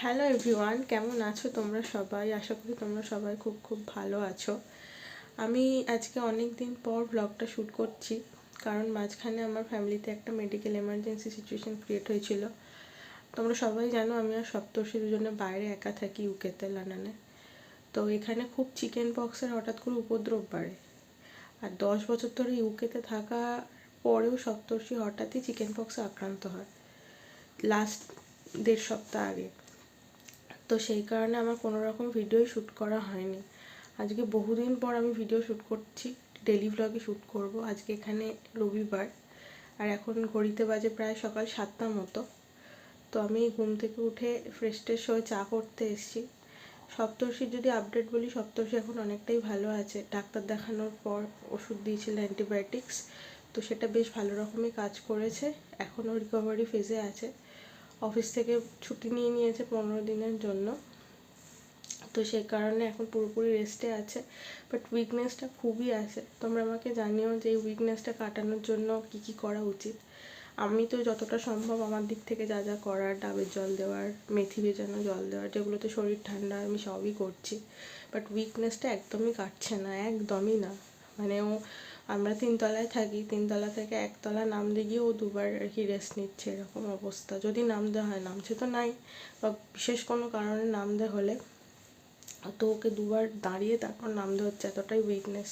Hello everyone কেমন আছো তোমরা সবাই? আশা করি তোমরা সবাই খুব খুব ভালো আছো। আমি আজকে অনেক দিন পর ব্লগটা শ্যুট করছি, কারণ মাঝখানে আমার ফ্যামিলিতে একটা মেডিকেল এমার্জেন্সি সিচুয়েশান ক্রিয়েট হয়েছিল। তোমরা সবাই জানো আমি আর সপ্তর্ষি দুজনে বাইরে একা থাকি ইউকেতে লন্ডনে তো এখানে খুব চিকেন পক্সের হঠাৎ করে উপদ্রব বাড়ে। আর দশ বছর ধরে ইউকেতে থাকা পরেও সপ্তর্ষি হঠাৎই চিকেন পক্সে আক্রান্ত হয়। লাস্ট দেড় সপ্তাহ আগে। তো সেই কারণে আমার কোনো রকম ভিডিওই শ্যুট করা হয়নি। আজকে বহুদিন পর আমি ভিডিও শ্যুট করছি ডেলি ব্লগে শ্যুট করব। আজকে এখানে রবিবার, আর এখন ঘড়িতে বাজে প্রায় সকাল সাতটার মতো। তো আমি ঘুম থেকে উঠে ফ্রেশ ট্রেশ হয়ে চা করতে এসেছি। সপ্তর্ষির যদি আপডেট বলি, সপ্তর্ষি এখন অনেকটাই ভালো আছে। ডাক্তার দেখানোর পর ওষুধ দিয়েছিল অ্যান্টিবায়োটিক্স তো সেটা বেশ ভালো রকমই কাজ করেছে। এখনও রিকভারি ফেজে আছে। অফিস থেকে ছুটি নিয়ে নিয়েছে পনেরো দিনের জন্য। তো সেই কারণে এখন পুরোপুরি রেস্টে আছে। বাট উইকনেসটা খুবই আছে। তোমরা আমাকে জানিও যে এই উইকনেসটা কাটানোর জন্য কি কি করা উচিত? আমি তো যতটা সম্ভব আমার দিক থেকে যা যা করার, ডাবের জল দেওয়ার, মেথি ভেজানো জল দেওয়ার, যেগুলোতে শরীর ঠান্ডা, আমি সবই করছি। বাট উইকনেসটা একদমই কাটছে না, একদমই না। মানে ও আমরা তিনতলায় থাকি, তিনতলা থেকে একতলা নামতে গিয়ে ও দুবার আর কি রেস্ট নিচ্ছে এরকম অবস্থা। যদি নামতে হয়, নামছে তো নাই, বা বিশেষ কোনো কারণে নাম নামতে হলে তো ওকে দুবার দাঁড়িয়ে তারপর নামতে হচ্ছে, এতটাই উইকনেস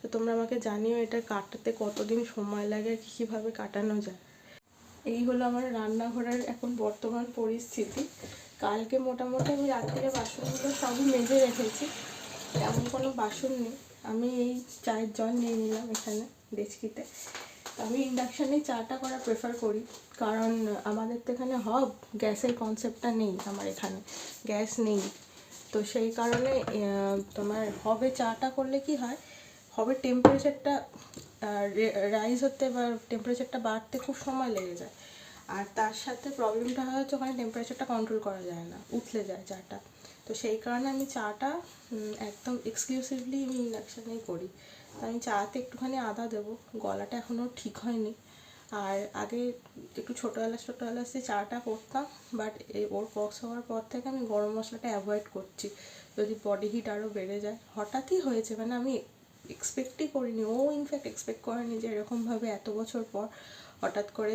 তো তোমরা আমাকে জানিও এটা কাটাতে কতদিন সময় লাগে আর কীভাবে কাটানো যায়। এই হলো আমার রান্নাঘরের এখন বর্তমান পরিস্থিতি। কালকে মোটামুটি আমি রাত্রে বাসনগুলো সবই মেজে রেখেছি। তেমন কোনো বাসন নেই। আমি এই চায়ের জল নিয়ে নিলাম এখানে ডেচকিতে আমি ইন্ডাকশানে চাটা করা প্রেফার করি, কারণ আমাদের তো এখানে হব গ্যাসের কনসেপ্টটা নেই আমার এখানে, গ্যাস নেই। তো সেই কারণে তোমার হবে চাটা করলে কি হয় হবে টেম্পারেচারটা রাইজ হতে বা টেম্পারেচারটা বাড়তে খুব সময় লেগে যায়। আর তার সাথে প্রবলেমটা হয় হচ্ছে ওখানে টেম্পারেচারটা কন্ট্রোল করা যায় না, উতলে যায় চাটা। তো সেই কারণে আমি চাটা একদম এক্সক্লুসিভলি আমি ইন্ডাকশানেই করি। আমি চাতে একটুখানি আদা দেবো, গলাটা এখনও ঠিক হয়নি। আর আগে একটু ছোটো এলাচ ছোটো এলাচ চাটা করতাম বাট ওর পক্স হওয়ার পর থেকে আমি গরম মশলাটা অ্যাভয়েড করছি। যদি বডি হিট আরও বেড়ে যায়। হঠাৎই হয়েছে মানে আমি এক্সপেক্টই করিনি। ও ইনফ্যাক্ট এক্সপেক্ট করেনি যে এরকমভাবে এত বছর পর হঠাৎ করে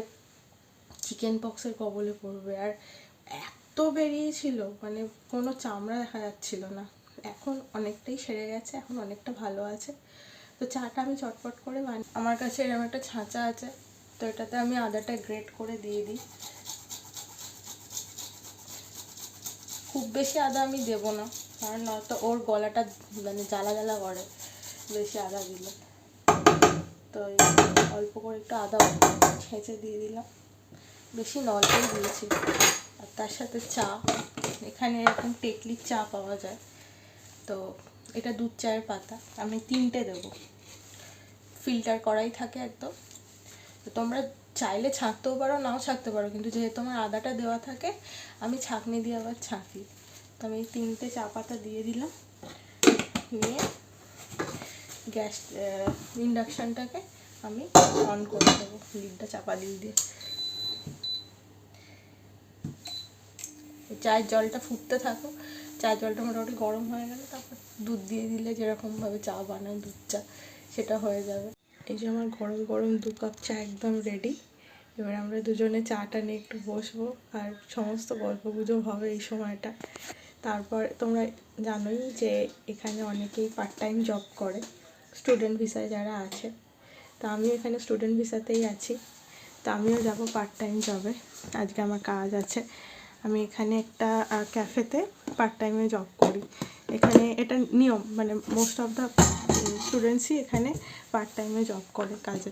চিকেন পক্সের কবলে পড়বে। আর বেরিয়েছিল মানে কোনো চামড়া দেখা যাচ্ছিল না। এখন অনেকটাই সেরে গেছে, এখন অনেকটা ভালো আছে। তো চাটা আমি চটপট করে বানি। আমার কাছে এরকম একটা ছাঁচা আছে, তো এটাতে আমি আদাটা গ্রেট করে দিয়ে দিই। খুব বেশি আদা আমি দেব না, কারণ নয়তো ওর গলাটা মানে জ্বালা জ্বালা করে, বেশি আদা দিলে। তো অল্প করে একটু আদা ছেঁচে দিয়ে দিলাম। বেশি নলটাই দিয়েছি। তার সাথে চা। এখানে এরকম টেকলির চা পাওয়া যায়। তো এটা দুধ চায়ের পাতা। আমি তিনটে দেবো। ফিল্টার করাই থাকে একদম। তো তোমরা চাইলে ছাঁকতেও পারো, নাও ছাঁকতে পারো। কিন্তু যেহেতু আমার আদাটা দেওয়া থাকে, আমি ছাঁকনি দিয়ে আবার ছাঁকি। তো আমি তিনটে চা পাতা দিয়ে দিলাম। নিয়ে গ্যাস ইন্ডাকশানটাকে আমি অন করে দেবো। লিডটা চাপা দিয়ে দিয়ে। চায়ের জলটা ফুটতে থাকো চায়ের জলটা মোটামুটি গরম হয়ে গেলে তারপর দুধ দিয়ে দিলে যেরকমভাবে চা বানায়, দুধ চা, সেটা হয়ে যাবে। এই যে আমার গরম গরম দু কাপ চা একদম রেডি এবার আমরা দুজনে চাটা নিয়ে একটু বসবো আর সমস্ত গল্প গুজব হবে এই সময়টা। তারপর তোমরা জানোই যে এখানে অনেকেই পার্ট টাইম জব করে স্টুডেন্ট ভিসায় যারা আছে। তা আমিও এখানে স্টুডেন্ট ভিসাতেই আছি। তা আমিও যাব পার্ট টাইম জবে আজকে আমার কাজ আছে। আমি এখানে একটা ক্যাফেতে পার্ট টাইমে জব করি। এখানে এটা নিয়ম মানে মোস্ট অফ দ্য স্টুডেন্টসই এখানে পার্ট টাইমে জব করে কাজে।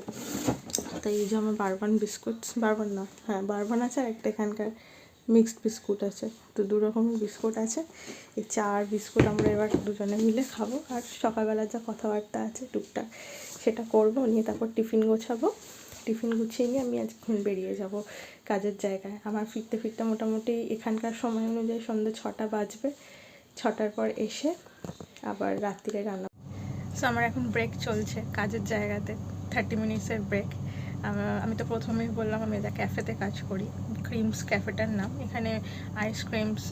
তো এই যে আমার বারবান বিস্কুট বারবান না হ্যাঁ বারবান আছে আর একটা এখানকার মিক্সড বিস্কুট আছে। তো দু রকমের বিস্কুট আছে। এই চা আর বিস্কুট আমরা এবার দুজনে মিলে খাব আর সকালবেলার যা কথাবার্তা আছে টুকটাক সেটা করব, নিয়ে তারপর টিফিন গোছাবো। টিফিন গুছিয়ে নিয়ে আমি আজক্ষণ বেরিয়ে যাব। কাজের জায়গায়। আমার ফিরতে ফিরতে মোটামুটি এখানকার সময় অনুযায়ী সন্ধ্যে ছটা বাজবে। ছটার পর এসে আবার রাত্রিরে রান্না সো আমার এখন ব্রেক চলছে কাজের জায়গাতে থার্টি মিনিটসের ব্রেক আমি তো প্রথমেই বললাম আমি এটা ক্যাফেতে কাজ করি। ক্রিমস ক্যাফেটার নাম। এখানে আইসক্রিমস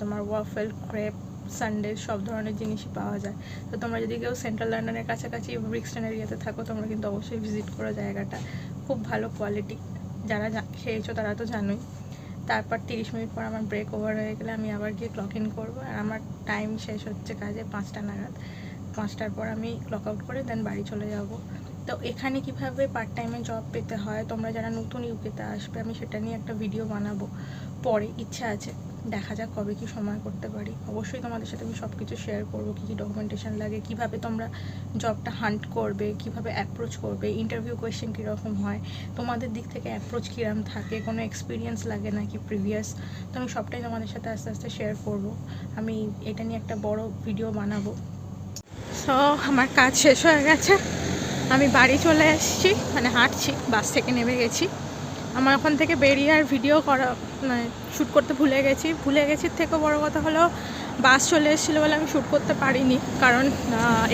তোমার ওয়াফেল ক্রেপ সানডে সব ধরনের জিনিসই পাওয়া যায়। তো তোমরা যদি কেউ সেন্ট্রাল লন্ডনের কাছাকাছি ব্রিক্সটন এরিয়াতে থাকো, তোমরা কিন্তু অবশ্যই ভিজিট করো জায়গাটা। খুব ভালো কোয়ালিটি যারা খেয়েছো তারা তো জানোই। তারপর তিরিশ মিনিট পর আমার ব্রেক ওভার হয়ে গেলে আমি আবার গিয়ে ক্লক ইন করব। আর আমার টাইম শেষ হচ্ছে কাজে পাঁচটা নাগাদ। পাঁচটার পর আমি ক্লক আউট করে দেন বাড়ি চলে যাব। তো এখানে কীভাবে পার্ট টাইমে জব পেতে হয়? তোমরা যারা নতুন ইউকেতে আসবে, আমি সেটা নিয়ে একটা ভিডিও বানাবো পরে, ইচ্ছা আছে। দেখা যাক কবে কি সময় করতে পারি। অবশ্যই তোমাদের সাথে আমি সব কিছু শেয়ার করব, কী কী ডকুমেন্টেশন লাগে, কীভাবে তোমরা জবটা হান্ট করবে, কীভাবে অ্যাপ্রোচ করবে ইন্টারভিউ কোয়েশ্চেন কীরকম হয়, তোমাদের দিক থেকে অ্যাপ্রোচ কীরকম থাকে, কোনো এক্সপিরিয়েন্স লাগে নাকি প্রিভিয়াস তো আমি সবটাই তোমাদের সাথে আস্তে আস্তে শেয়ার করব। আমি এটা নিয়ে একটা বড় ভিডিও বানাবো। সো আমার কাজ শেষ হয়ে গেছে। আমি বাড়ি চলে এসেছি মানে হাঁটছি, বাস থেকে নেমে গেছি। আমার ওখান থেকে বেরিয়ে আর ভিডিও করা মানে শ্যুট করতে ভুলে গেছি। ভুলে গেছি থেকে বড় কথা হলো, বাস চলে এসেছিল বলে আমি শ্যুট করতে পারিনি। কারণ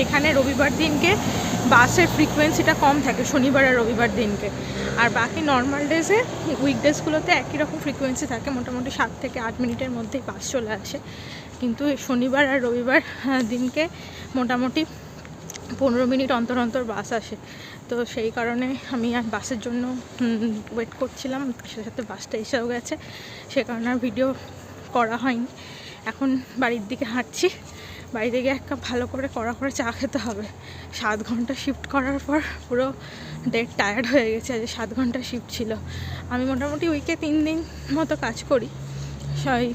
এখানে রবিবার দিনকে বাসের ফ্রিকোয়েন্সিটা কম থাকে, শনিবার আর রবিবার দিনকে। আর বাকি নর্মাল ডেজে উইকডেজগুলোতে একই রকম ফ্রিকোয়েন্সি থাকে। মোটামুটি সাত থেকে আট মিনিটের মধ্যেই বাস চলে আসে। কিন্তু শনিবার আর রবিবার দিনকে মোটামুটি পনেরো মিনিট অন্তর অন্তর বাস আসে। তো সেই কারণে আমি আর বাসের জন্য ওয়েট করছিলাম। সাথে সাথে বাসটা এসেও গেছে। সে কারণে আর ভিডিও করা হয়নি। এখন বাড়ির দিকে হাঁটছি। বাড়িতে গিয়ে এক কাপ ভালো করে কড়া করে চা খেতে হবে। সাত ঘণ্টা শিফট করার পর পুরো ডেট টায়ার্ড হয়ে গেছে। আজ সাত ঘণ্টা শিফট ছিল। আমি মোটামুটি উইকে তিন দিন মতো কাজ করি। সেই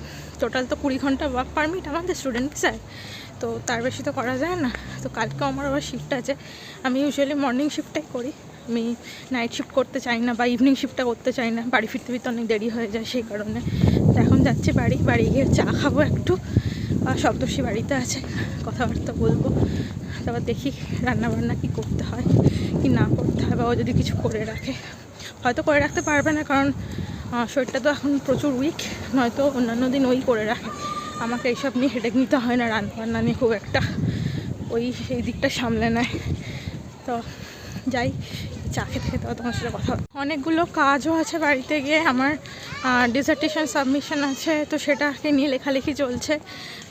টোটাল তো কুড়ি ঘণ্টা ওয়ার্ক পারমিট আমাদের স্টুডেন্ট স্যার তো তার বেশি তো করা যায় না। তো কালকেও আমার আবার শিফট আছে। আমি ইউজুয়ালি মর্নিং শিফটটাই করি। আমি নাইট শিফট করতে চাই না বা ইভিনিং শিফটটা করতে চাই না। বাড়ি ফিরতে ফিরতে অনেক দেরি হয়ে যায় সেই কারণে। তো এখন যাচ্ছি বাড়ি। বাড়ি গিয়ে চা খাব একটু। সপ্তর্ষি বাড়িতে আছে। কথাবার্তা বলব। তারপর দেখি রান্নাবান্না কী করতে হয়, কি না করতে হয় বা ও যদি কিছু করে রাখে। হয়তো করে রাখতে পারবে না কারণ শরীরটা তো এখন প্রচুর উইক নয়তো অন্যান্য দিন ওই করে রাখে। আমাকে এইসব নিয়ে হেডেক নিতে হয় না। রান্না বান্না নিয়ে খুব একটা। ওই সেই দিকটা সামলে নেয়। তো যাই, চা খেতে খেতে তোমার সাথে কথা। অনেকগুলো কাজও আছে বাড়িতে গিয়ে, আমার ডিসার্টেশন সাবমিশন আছে, তো সেটাকে নিয়ে লেখালেখি চলছে।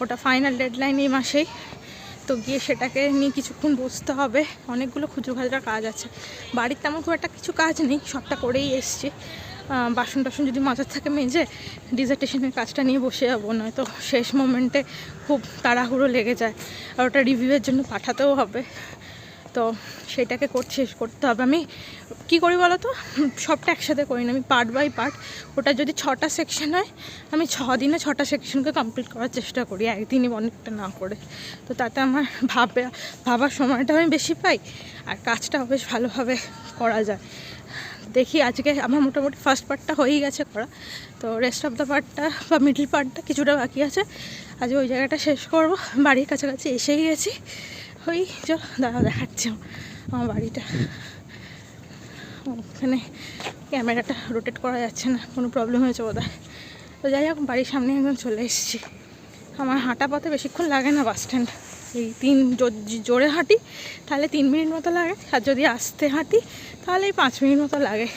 ওটা ফাইনাল ডেডলাইন এই মাসেই। তো গিয়ে সেটাকে নিয়ে কিছুক্ষণ বসতে হবে। অনেকগুলো খুচরো খাজরা কাজ আছে। বাড়ির তেমন খুব একটা কিছু কাজ নেই, সবটা করেই এসছি। বাসন টাসন যদি মাজার থাকে মেজে ডিজার্টেশনের কাজটা নিয়ে বসে যাব, নয়তো শেষ মোমেন্টে খুব তাড়াহুড়ো লেগে যায়। আর ওটা রিভিউয়ের জন্য পাঠাতেও হবে। তো সেটাকে করতে শেষ করতে হবে। আমি কি করি বলো তো সবটা একসাথে করি না। আমি পার্ট বাই পার্ট ওটা যদি ছটা সেকশন হয়, আমি ছ দিনে ছটা সেকশনকে কমপ্লিট করার চেষ্টা করি, একদিনই অনেকটা না করে। তো তাতে আমার ভাবে, ভাবার সময়টা আমি বেশি পাই, আর কাজটাও বেশ ভালোভাবে করা যায়। দেখি আজকে আমার মোটামুটি ফার্স্ট পার্টটা হয়েই গেছে করা। তো রেস্ট অফ দ্য পার্টটা বা মিডল পার্টটা কিছুটা বাকি আছে। আজ ওই জায়গাটা শেষ করব। বাড়ির কাছাকাছি এসেই গেছি। ওই চো দাঁড়া দেখাচ্ছি আমার বাড়িটা। ওখানে ক্যামেরাটা রোটেট করা যাচ্ছে না, কোনো প্রবলেম হয়েছে বোধ তো যাই হোক, বাড়ির সামনে একদম চলে এসেছি। আমার হাঁটা পথে বেশিক্ষণ লাগে না বাস স্ট্যান্ড। এই তিন জোরে হাঁটি, তাহলে তিন মিনিট মতো লাগে। আর যদি আস্তে হাঁটি, তাহলে এই পাঁচ মিনিট মতো লাগে।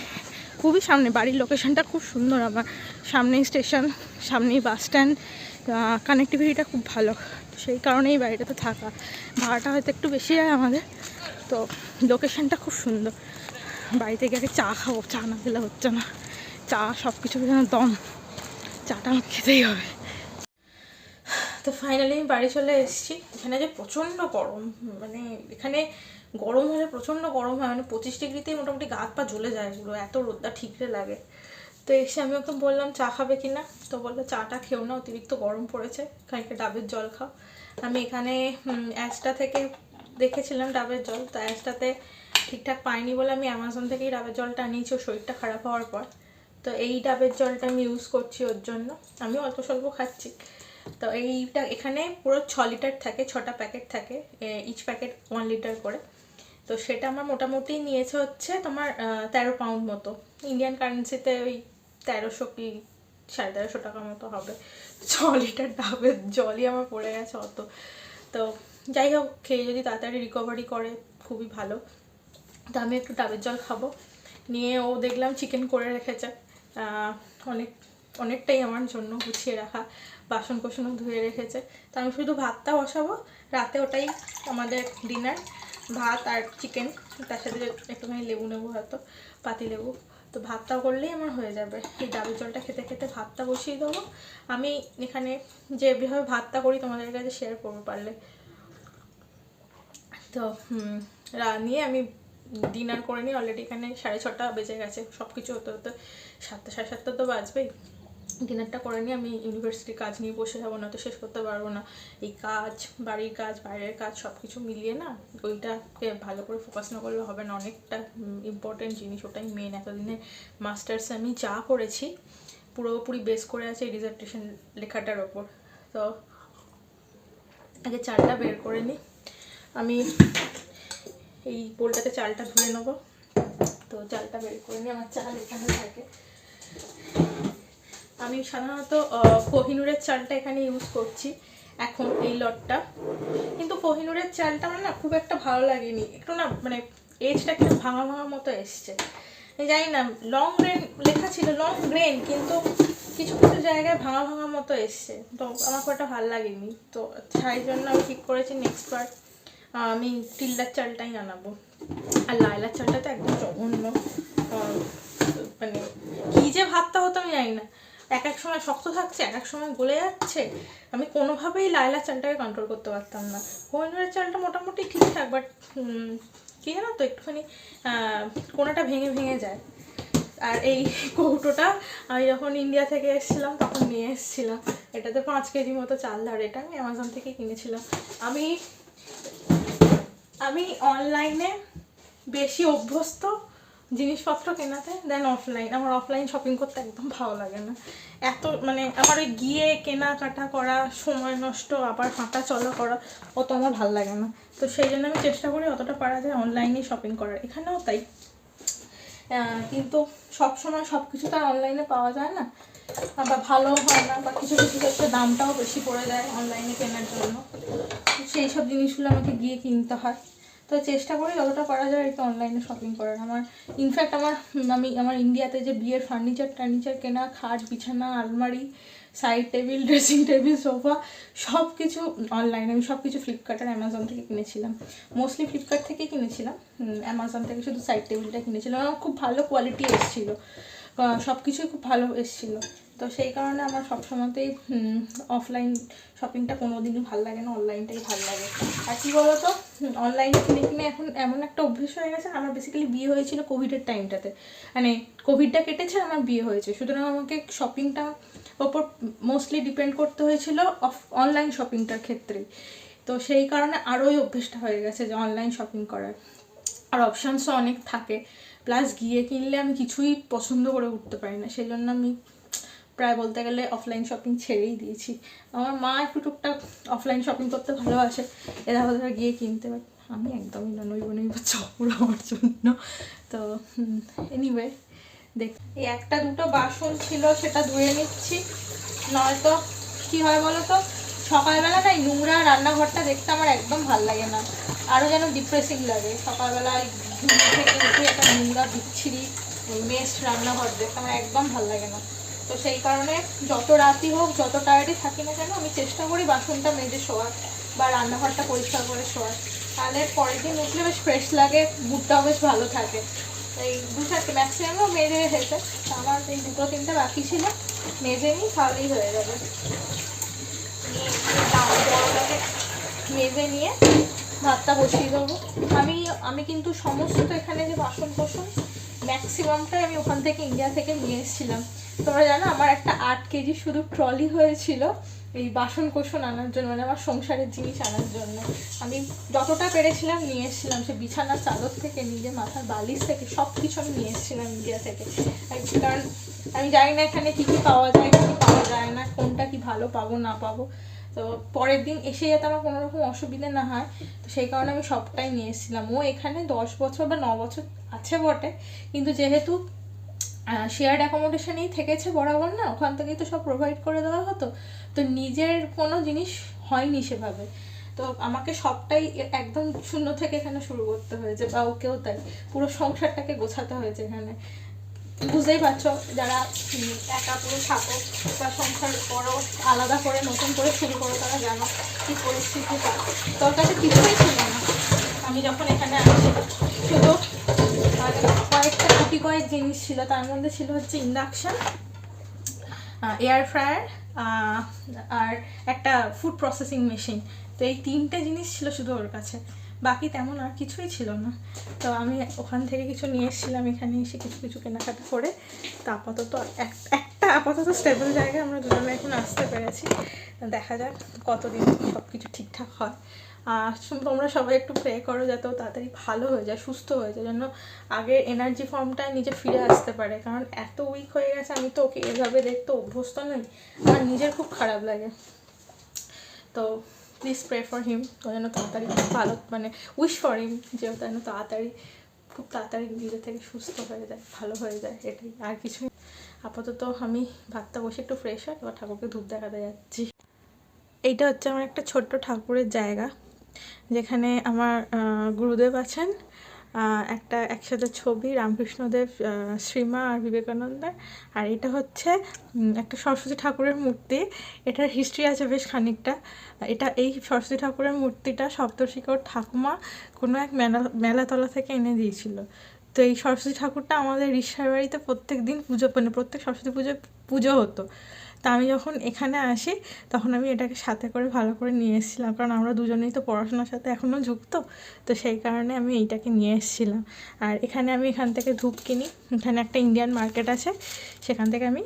খুবই সামনে, বাড়ির লোকেশনটা খুব সুন্দর আমার। সামনেই স্টেশন সামনেই বাস স্ট্যান্ড কানেক্টিভিটিটা খুব ভালো। সেই কারণেই বাড়িটাতে থাকা। ভাড়াটা হয়তো একটু বেশি হয় আমাদের। তো লোকেশনটা খুব সুন্দর। বাড়িতে গিয়ে চা খাব। চা না খেলে হচ্ছে না। চা সব কিছু যেন দম। চাটা খেতেই হবে। তো ফাইনালি আমি বাড়ি চলে এসেছি। এখানে যে প্রচণ্ড গরম মানে এখানে গরম হলে প্রচণ্ড গরম হয় মানে পঁচিশ ডিগ্রিতেই মোটামুটি গাত পা জ্বলে যায় পুরো এত রোদটা ঠিকরে লাগে। তো এসে আমি ওকে বললাম, চা খাবে কি না? তো বলল, চাটা খেও না, অতিরিক্ত গরম পড়েছে, খানিকটা ডাবের জল খাও। আমি এখানে অ্যাসটা থেকে দেখেছিলাম ডাবের জল, তো অ্যাসটাতে ঠিকঠাক পাইনি বলে আমি অ্যামাজন থেকেই ডাবের জলটা আনিয়েছি, ওর শরীরটা খারাপ হওয়ার পর। তো এই ডাবের জলটা আমি ইউজ করছি ওর জন্য। আমি অল্প স্বল্প খাচ্ছি। তো এইটা এখানে পুরো ছ লিটার থাকে, ছটা প্যাকেট থাকে ইচ প্যাকেট ওয়ান লিটার করে। তো সেটা আমার মোটামুটি নিয়েছে হচ্ছে তোমার তেরো পাউন্ড মতো। ইন্ডিয়ান কারেন্সিতে ওই তেরোশো কি সাড়ে তেরোশো টাকা মতো হবে। ছ লিটার ডাবের জলই আমার পড়ে গেছে অত। তো যাই হোক, খেয়ে যদি তাড়াতাড়ি রিকভারি করে, খুবই ভালো। তো আমি একটু ডাবের জল খাব। নিয়ে ও দেখলাম চিকেন করে রেখেছে। অনেক, অনেকটাই আমার জন্য গুছিয়ে রাখা। বাসন কোসনও ধুয়ে রেখেছে। তো আমি শুধু ভাতটা বসাবো। রাতে ওটাই আমাদের ডিনার ভাত আর চিকেন তার সাথে একটুখানি লেবু নেব হয়তো, পাতি লেবু। তো ভাতটা করলেই আমার হয়ে যাবে। এই ডাবের জলটা খেতে খেতে ভাতটা বসিয়ে দেবো। আমি এখানে যেভাবে ভাতটা করি তোমাদের কাছে শেয়ার করব পারলে। তো নিয়ে আমি ডিনার করে নিই অলরেডি এখানে সাড়ে ছটা বেজে গেছে। সব কিছু হতে হতে সাতটা, সাড়ে সাতটা তো বাজবেই। ডিনারটা করে নিয়ে আমি ইউনিভার্সিটির কাজ নিয়ে বসে যাব না তো শেষ করতে পারব না। এই কাজ, বাড়ির কাজ, বাইরের কাজ সব কিছু মিলিয়ে না, ওইটাকে ভালো করে ফোকাস না করলে হবে না। অনেকটা ইম্পর্টেন্ট জিনিস, ওটাই মেন এতদিনে মাস্টার্সে আমি যা করেছি, পুরোপুরি বেস করে আছে ডিজার্টেশন লেখাটার ওপর। তো আগে চালটা বের করে নিই। আমি এই বোলটাতে চালটা ধুয়ে নেব। তো চালটা বের করে নিই আমার চাল এখানে থাকে। আমি সাধারণত কোহিনুরের চালটা এখানে ইউজ করছি, এখন এই লটটা। কিন্তু কোহিনুরের চালটা আমার না খুব একটা ভালো লাগেনি। একটু না মানে এজটা একটু ভাঙা ভাঙা মতো এসছে। জানি না লং গ্রেন লেখা ছিল লং গ্রেন কিন্তু কিছু কিছু জায়গায় ভাঙা ভাঙা মতো এসছে। তো আমার খুব একটা ভালো লাগেনি। তো সেই জন্য আমি ঠিক করেছি নেক্সট বার আমি টিল্লার চালটাই আনাবো। আর লাইলার চালটা তো একদম জঘন্য। মানে কী যে ভাতটা হতো আমি জানি না। এক এক সময় শক্ত থাকছে এক এক সময় গলে যাচ্ছে। আমি কোনোভাবেই লাইলার চালটাকে কন্ট্রোল করতে পারতাম না। কোহিনুরের চালটা মোটামুটি ঠিকঠাক বাট কী জানো তো, একটুখানি কোনোটা ভেঙে ভেঙে যায়। আর এই কৌটোটা আমি যখন ইন্ডিয়া থেকে এসেছিলাম, তখন নিয়ে এসেছিলাম। এটাতে পাঁচ কেজি মতো চাল ধরে, এটা আমি অ্যামাজন থেকে কিনেছিলাম। আমি আমি অনলাইনে বেশি অভ্যস্ত জিনিসপত্র কেনাতে দেন অফলাইন আমার অফলাইন শপিং করতে একদম ভালো লাগে না। এত মানে আমার ওই গিয়ে কেনাকাটা করা, সময় নষ্ট, আবার হাঁটা চলা করা, অত আমার ভালো লাগে না। তো সেই জন্য আমি চেষ্টা করি অতটা পারা যায় অনলাইনে শপিং করার। এখানেও তাই। কিন্তু সব সময় সব কিছু তো অনলাইনে পাওয়া যায় না। আবার ভালো হয় না, বা কিছু কিছু ক্ষেত্রে দামটাও বেশি পড়ে যায় অনলাইনে কেনার জন্য। সেই সব জিনিসগুলো আমাকে গিয়ে কিনতে হয়। তো চেষ্টা করি যতটা করা যায় একটু অনলাইনে শপিং করার। আমার ইনফ্যাক্ট আমার, আমি, আমার ইন্ডিয়াতে যে বিয়ের ফার্নিচার টার্নিচার কেনা, খাট, বিছানা, আলমারি side table dressing table sofa সব কিছু অনলাইনে আমি সব কিছু ফ্লিপকার্ট আর অ্যামাজন থেকে কিনেছিলাম। মোস্টলি ফ্লিপকার্ট থেকে কিনেছিলাম। অ্যামাজন থেকে শুধু সাইড টেবিলটা কিনেছিলাম। আমার খুব ভালো কোয়ালিটি এসেছিল। সব কিছুই খুব ভালো এসেছিল। তো সেই কারণে আমার সবসময়তেই অফলাইন শপিংটা কোনো দিনই ভালো লাগে না অনলাইনটাই ভালো লাগে। আর কী বলতো? অনলাইনে কিনে কিনে এখন এমন একটা অভ্যেস হয়ে গেছে, আমার বেসিক্যালি বিয়ে হয়েছিল কোভিডের টাইমটাতে মানে কোভিডটা কেটেছে, আমার বিয়ে হয়েছে। সুতরাং আমাকে শপিংটা ওপর মোস্টলি ডিপেন্ড করতে হয়েছিল অফ অনলাইন শপিংটার ক্ষেত্রে। তো সেই কারণে আরোই অভ্যেসটা হয়ে গেছে যে অনলাইন শপিং করার। আর অপশানসও অনেক থাকে। প্লাস গিয়ে কিনলে আমি কিছুই পছন্দ করে উঠতে পারি না। সেই জন্য আমি প্রায় বলতে গেলে অফলাইন শপিং ছেড়েই দিয়েছি। আমার মা একটু টুকটাক অফলাইন শপিং করতে ভালোবাসে। এরা ওরা গিয়ে কিনতে পারে। আমি একদমই না, নইব নইব চপুর আমার জন্য। তো এনিওয়ে দেখ, এই একটা দুটো বাসন ছিল, সেটা ধুয়ে নিচ্ছি। নয়তো, কি হয় বলো তো সকালবেলা না নোংরা রান্নাঘরটা দেখতে আমার একদম ভালো লাগে না। আরও যেন ডিপ্রেসিং লাগে। সকালবেলায় ঘুম থেকে উঠে একটা নোংরা বিচ্ছিরি, মেস রান্নাঘর দেখতে আমার একদম ভালো লাগে না। তো সেই কারণে যত রাতই হোক, যত টায়ার্ডই থাকি না কেন, আমি চেষ্টা করি বাসনটা মেজে শোয়ার বা রান্নাঘরটা পরিষ্কার করে শোয়ার। তাহলে পরের দিন উঠলে বেশ ফ্রেশ লাগে মুডটাও বেশ ভালো থাকে। এই দু চারটে ম্যাক্সিমামও মেজে তো আমার এই দুটো তিনটে বাকি ছিল। মেজে নিই, তাহলেই হয়ে যাবে। মেজে নিয়ে ভাতটা বসিয়ে দেবো। আমি আমি কিন্তু সমস্ত এখানে যে বাসন কোসন ম্যাক্সিমামটাই আমি ওখান থেকে ইন্ডিয়া থেকে নিয়ে এসেছিলাম। তোমরা জানো, আমার একটা আট কেজি শুধু ট্রলি হয়েছিল এই বাসন কোসন আনার জন্য মানে আমার সংসারের জিনিস আনার জন্য। আমি যতটা পেরেছিলাম নিয়ে এসেছিলাম, সে বিছানার চাদর থেকে নিজে মাথার বালিশ থেকে সব কিছু আমি নিয়ে এসেছিলাম ইন্ডিয়া থেকে। কারণ আমি জানি না এখানে কী কী পাওয়া যায় কী পাওয়া যায় না, কোনটা কি ভালো পাবো, না পাবো। তো পরের দিন এসে যাতে আমার কোনো রকম অসুবিধা না হয়, তো সেই কারণে আমি সবটাই নিয়ে এসেছিলাম। ও এখানে দশ বছর বা ন বছর আছে বটে, কিন্তু যেহেতু শেয়ার্ড অ্যাকোমোডেশনেই থেকেছে বরাবর না, ওখান থেকেই তো সব প্রোভাইড করে দেওয়া হতো, তো নিজের কোনো জিনিস হয়নি সেভাবে। তো আমাকে সবটাই একদম শূন্য থেকে এখানে শুরু করতে হয়েছে, বা ওকেও তাই, পুরো সংসারটাকে গোছাতে হয়েছে এখানে। বুঝতেই পারছ, যারা একা পুরো থাকো বা সংসার করো, আলাদা করে, নতুন করে শুরু করো, তারা জানো কি পরিস্থিতি তোর কাছে কিছুই ছিল না। আমি যখন এখানে আসি, শুধু কয়েকটা গুটি কয়েক জিনিস ছিল, তার মধ্যে ছিল হচ্ছে ইন্ডাকশান এয়ার ফ্রায়ার আর একটা ফুড প্রসেসিং মেশিন তো এই তিনটে জিনিস ছিল শুধু ওর কাছে। বাকি তেমন আর কিছুই ছিল না। তো আমি ওখান থেকে কিছু নিয়ে এসেছিলাম, এখানে এসে কিছু কিছু কেনাকাটা করে। তো আপাতত এক- একটা আপাতত স্টেবল জায়গায় আমরা দুজনে এখন আসতে পেরেছি। দেখা যাক কতদিন সব কিছু ঠিকঠাক হয়। আর তোমরা সবাই একটু প্রে করো যাতে তাড়াতাড়ি ভালো হয়ে যায়, সুস্থ হয়ে যায়, যেন আগের এনার্জি ফর্মটা নিজে ফিরে আসতে পারে। কারণ এত উইক হয়ে গেছে, আমি তো ওকে এভাবে দেখতে অভ্যস্ত নই। আমার নিজের খুব খারাপ লাগে। তো প্লিজ প্রে ফর হিম ও যেন তাড়াতাড়ি ভালো মানে উইশ ফর হিম যে ও যেন তাড়াতাড়ি, খুব তাড়াতাড়ি নিজে থেকে সুস্থ হয়ে যায়, ভালো হয়ে যায়, এটাই আর কিছু আপাতত আমি ভাতটা বসে একটু ফ্রেশ হয়, এবার ঠাকুরকে ধূপ দেখাতে যাচ্ছি। এইটা হচ্ছে আমার একটা ছোট্ট ঠাকুরের জায়গা, যেখানে আমার গুরুদেব আছেন। একটা একসাথে ছবি রামকৃষ্ণদেব শ্রীমা আর বিবেকানন্দের। আর এটা হচ্ছে একটা সরস্বতী ঠাকুরের মূর্তি। এটার হিস্ট্রি আছে বেশ খানিকটা। এটা, এই সরস্বতী ঠাকুরের মূর্তিটা সপ্তর্ষিকর ঠাকুমা কোনো এক মেলা, মেলাতলা থেকে এনে দিয়েছিল। তো এই সরস্বতী ঠাকুরটা আমাদের রিসার বাড়িতে প্রত্যেক দিন পুজো মানে প্রত্যেক সরস্বতী পুজো পুজো হতো। তা আমি যখন এখানে আসি, তখন আমি এটাকে সাথে করে ভালো করে নিয়ে এসেছিলাম। কারণ আমরা দুজনেই তো পড়াশোনার সাথে এখনও যুক্ত, তো সেই কারণে আমি এইটাকে নিয়ে এসেছিলাম। আর এখানে আমি এখান থেকে ধূপ কিনি। এখানে একটা ইন্ডিয়ান মার্কেট আছে, সেখান থেকে আমি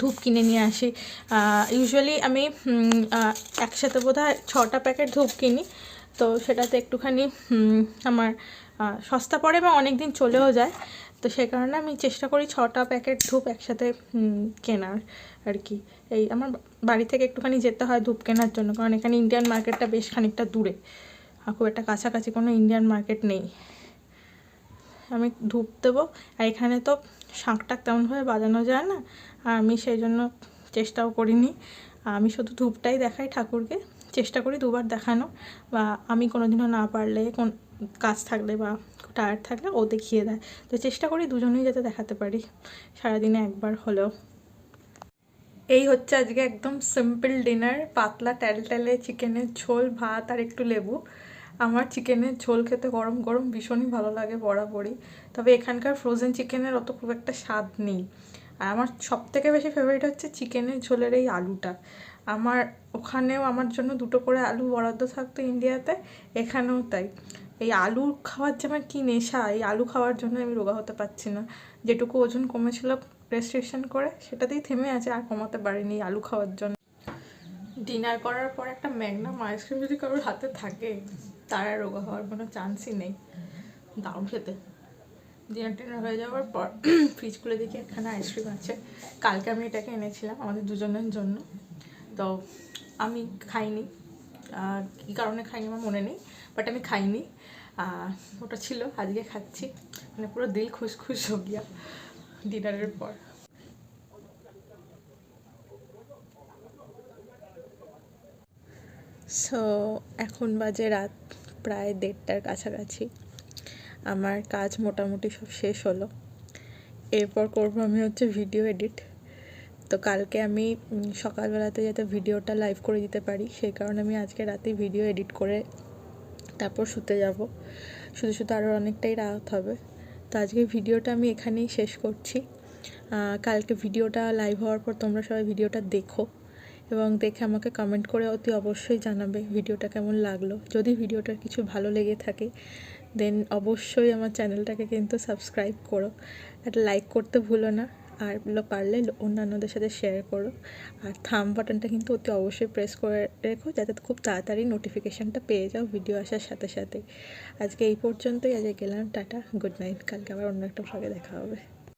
ধূপ কিনে নিয়ে আসি। ইউজুয়ালি আমি একসাথে বোধ হয় ছটা প্যাকেট ধূপ কিনি। তো সেটাতে একটুখানি আমার সস্তা পড়ে বা অনেক দিন চলেও যায়। তো সেই কারণে আমি চেষ্টা করি ছটা প্যাকেট ধূপ একসাথে কেনার। আর কি। এই আমার বাড়ি থেকে একটুখানি যেতে হয় ধূপ কেনার জন্য, কারণ এখানে ইন্ডিয়ান মার্কেটটা বেশ খানিকটা দূরে। আর খুব একটা কাছাকাছি কোনো ইন্ডিয়ান মার্কেট নেই। আমি ধূপ দেবো, আর এখানে তো শাঁখটা তেমনভাবে বাজানো যায় না, আর আমি সেই জন্য চেষ্টাও করিনি। আমি শুধু ধূপটাই দেখাই ঠাকুরকে, চেষ্টা করি দুবার দেখানো, বা আমি কোনোদিনও না পারলে কোন কাজ থাকলে বা টায়ার্ড থাকলে ও দেখিয়ে দেয়। তো চেষ্টা করি দুজনেই যাতে দেখাতে পারি, সারাদিনে একবার হলেও। এই হচ্ছে আজকে একদম সিম্পল ডিনার পাতলা ট্যালট্যালে চিকেনের ঝোল, ভাত আর একটু লেবু। আমার চিকেনের ঝোল খেতে গরম গরম ভীষণই ভালো লাগে বরাবরই। তবে এখানকার ফ্রোজেন চিকেনের অত খুব একটা স্বাদ নেই। আর আমার সব থেকে বেশি ফেভারিট হচ্ছে চিকেনের ঝোলের এই আলুটা। আমার ওখানেও আমার জন্য দুটো করে আলু বরাদ্দ থাকতো ইন্ডিয়াতে, এখানেও তাই। এই আলু খাওয়ার যে আমার কী নেশা, এই আলু খাওয়ার জন্য আমি রোগা হতে পারছি না। যেটুকু ওজন কমেছিল রেস্ট্রিকশন করে, সেটাতেই থেমে আছে আর কমাতে পারিনি আলু খাওয়ার জন্য। ডিনার করার পর একটা ম্যাগনাম আইসক্রিম যদি কারোর হাতে থাকে, তার আর রোগা হওয়ার কোনো চান্সই নেই। দারুণ খেতে। ডিনার টিনার হয়ে যাওয়ার পর ফ্রিজ খুলে দেখি একখানা আইসক্রিম আছে। কালকে আমি এটাকে এনেছিলাম আমাদের দুজনের জন্য। তো আমি খাইনি। কী কারণে খাইনি আমার মনে নেই বাট আমি খাইনি। ওটা ছিল, আজকে খাচ্ছি। মানে পুরো দিল খুশ খুশ হো গিয়া। ডিনারের পর। সো এখন বাজে রাত প্রায় দেড়টার কাছাকাছি। আমার কাজ মোটামুটি সব শেষ হলো। এরপর করব আমি হচ্ছে ভিডিও এডিট তো কালকে আমি সকালবেলাতে যাতে ভিডিওটা লাইভ করে দিতে পারি, সেই কারণে আমি আজকে রাতেই ভিডিও এডিট করে তারপর শুতে যাব। শুধু শুধু আরও অনেকটাই রাত হবে। তো আজকে ভিডিওটা আমি এখানেই শেষ করছি। কালকে ভিডিওটা লাইভ হওয়ার পর তোমরা সবাই ভিডিওটা দেখো এবং দেখে আমাকে কমেন্ট করে অতি অবশ্যই জানাবে ভিডিওটা কেমন লাগল। যদি ভিডিওটার কিছু ভালো লেগে থাকে দেন অবশ্যই আমার চ্যানেলটাকে কিন্তু সাবস্ক্রাইব করো। একটা লাইক করতে ভুলো না। আর পারলে অন্যান্যদের সাথে শেয়ার করো। আর থাম বাটনটা কিন্তু অতি অবশ্যই প্রেস করে রেখো, যাতে খুব তাড়াতাড়ি নোটিফিকেশানটা পেয়ে যাও ভিডিও আসার সাথে সাথে। আজকে এই পর্যন্তই, আজকে গেলাম, টাটা গুড নাইট কালকে আবার অন্য একটা ভাগে দেখা হবে।